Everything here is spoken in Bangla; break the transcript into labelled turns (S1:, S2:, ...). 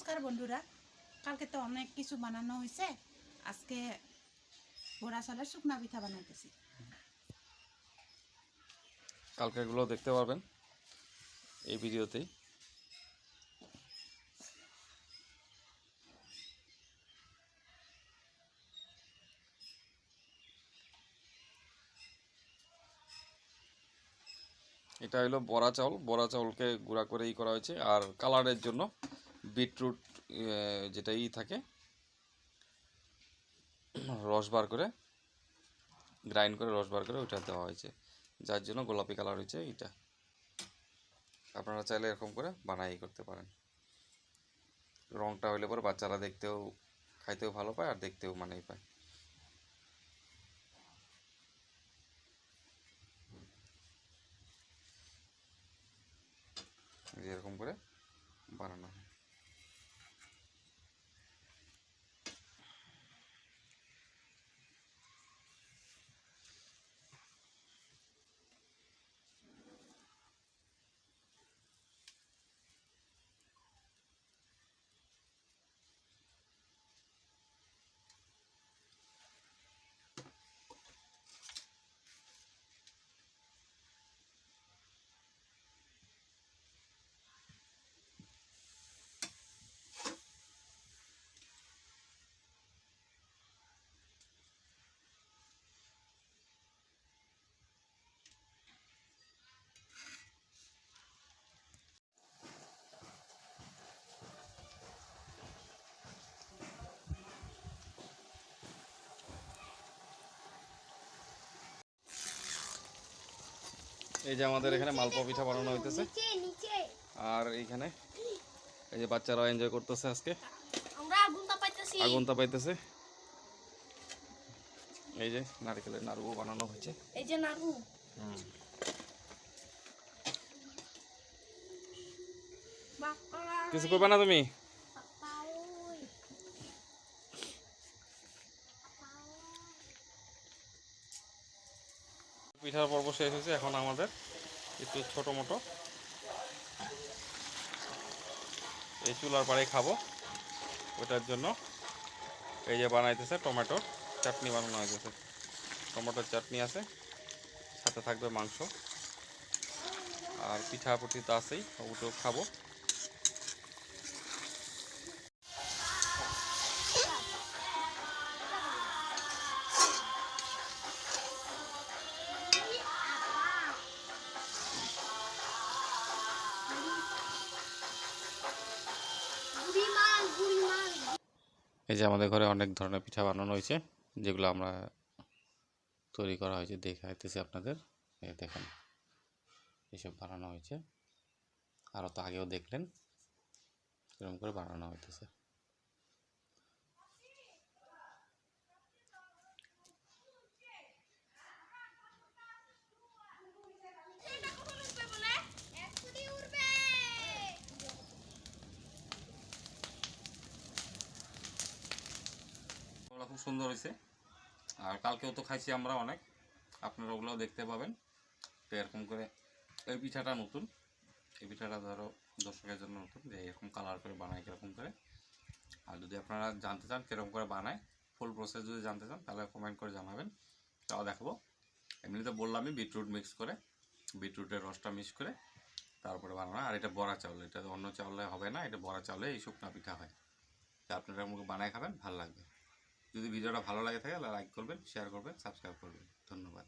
S1: নমস্কার বন্ধুরা। কালকে তো অনেক কিছু বানানো হয়েছে। আজকে বড়া চালের শুকনা পিঠা বানাইতেছি।
S2: কালকে এগুলো দেখতে পারবেন এই ভিডিওতেই। এটা হলো বড়া চাউল। বড়া চাউলকে গুঁড়া করে ই করা হয়েছে। আর কালারের জন্য বিটরুট যেটা ই থাকে, রস বার করে, গ্রাইন্ড করে, রস বার করে ওইটা দেওয়া হয়েছে। যার জন্য গোলাপি কালার হয়েছে এটা আপনারা চাইলে এরকম করে বানাই করতে পারেন। রংটা হইলে পরে বাচ্চারা দেখতেও, খাইতেও ভালো পায় আর দেখতেও মানেই পায়। এরকম করে বানানো হয়। এই যে আমাদের এখানে মালপোয়া পিঠা বানানো হইতেছে। আর এইখানে এই যে বাচ্চারা এনজয় করতেছে আজকে।
S3: আগুন তাপাইতেছি।
S2: আগুনটা পাইতেছে এই যে নারকেলের নাড়ু বানানো হয়েছে।
S3: এই যে নাড়ু।
S2: কিছু করবে না তুমি? পিঠার পর্ব শেষ হয়েছে, এখন আমাদের একটু ছোটো মোটো। এই চুলার পাড়ে খাব। ওটার জন্য এই যে বানাইতেছে টমেটোর চাটনি বানানো হয়েছে টমেটোর চাটনি আছে, সাথে থাকবে মাংস। আর পিঠা পুটি তো আছেই ওটাও খাব। এই যে আমাদের ঘরে অনেক ধরনের পিঠা বানানো হয়েছে, যেগুলো আমরা তৈরি করা হয়েছে, দেখাইতেছি আপনাদের। এই দেখেন, এসব বানানো হয়েছে। আরও তো আগেও দেখলেন, এরকম করে বানানো হইতেছে ওগুলো সুন্দর হয়েছে। আর কালকেও তো খাইছি আমরা অনেক। আপনারা ওগুলোও দেখতে পাবেন। তো এরকম করে এই পিঠাটা নতুন। এই পিঠাটা ধরো দর্শকের জন্য নতুন, যে এরকম কালার করে বানায়, কীরকম করে। আর যদি আপনারা জানতে চান কীরকম করে বানায় ফুল প্রসেস যদি জানতে চান, তাহলে কমেন্ট করে জানাবেন। তাও দেখাবো। এমনিতে বললামই বিটরুট মিক্স করে বিটরুটের রসটা মিক্স করে, তারপরে বানানো। আর এটা বড়া চাউল, এটা অন্য চাউলে হবে না, এটা বড়া চাউলে এই শুকনা পিঠা হয়। তা আপনারা মুখে বানায় খাবেন, ভালো লাগবে। যদি ভিডিওটা ভালো লাগে থাকে তাহলে লাইক করবেন শেয়ার করবেন সাবস্ক্রাইব করবেন। ধন্যবাদ।